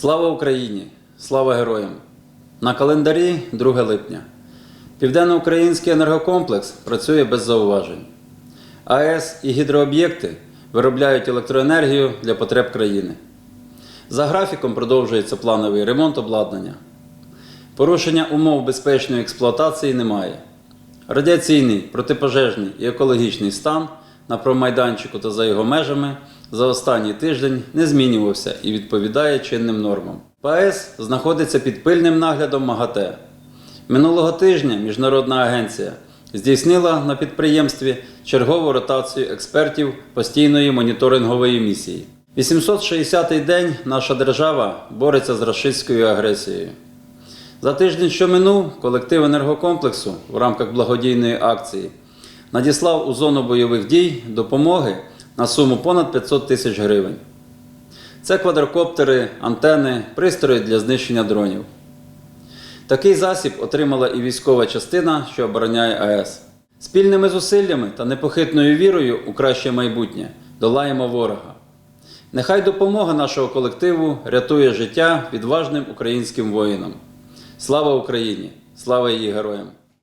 Слава Україні! Слава героям! На календарі 2 липня. Південноукраїнський енергокомплекс працює без зауважень. АЕС і гідрооб'єкти виробляють електроенергію для потреб країни. За графіком продовжується плановий ремонт обладнання. Порушення умов безпечної експлуатації немає. Радіаційний, протипожежний і екологічний стан на промайданчику та за його межами за останній тиждень не змінювався і відповідає чинним нормам. ПАЕС знаходиться під пильним наглядом МАГАТЕ. Минулого тижня Міжнародна агенція здійснила на підприємстві чергову ротацію експертів постійної моніторингової місії. 860-й день наша держава бореться з рашистською агресією. За тиждень, що минув, колектив енергокомплексу в рамках благодійної акції надіслав у зону бойових дій допомоги на суму понад 500 тисяч гривень. Це квадрокоптери, антени, пристрої для знищення дронів. Такий засіб отримала і військова частина, що обороняє АЕС. Спільними зусиллями та непохитною вірою у краще майбутнє долаємо ворога. Нехай допомога нашого колективу рятує життя відважним українським воїнам. Слава Україні! Слава її героям!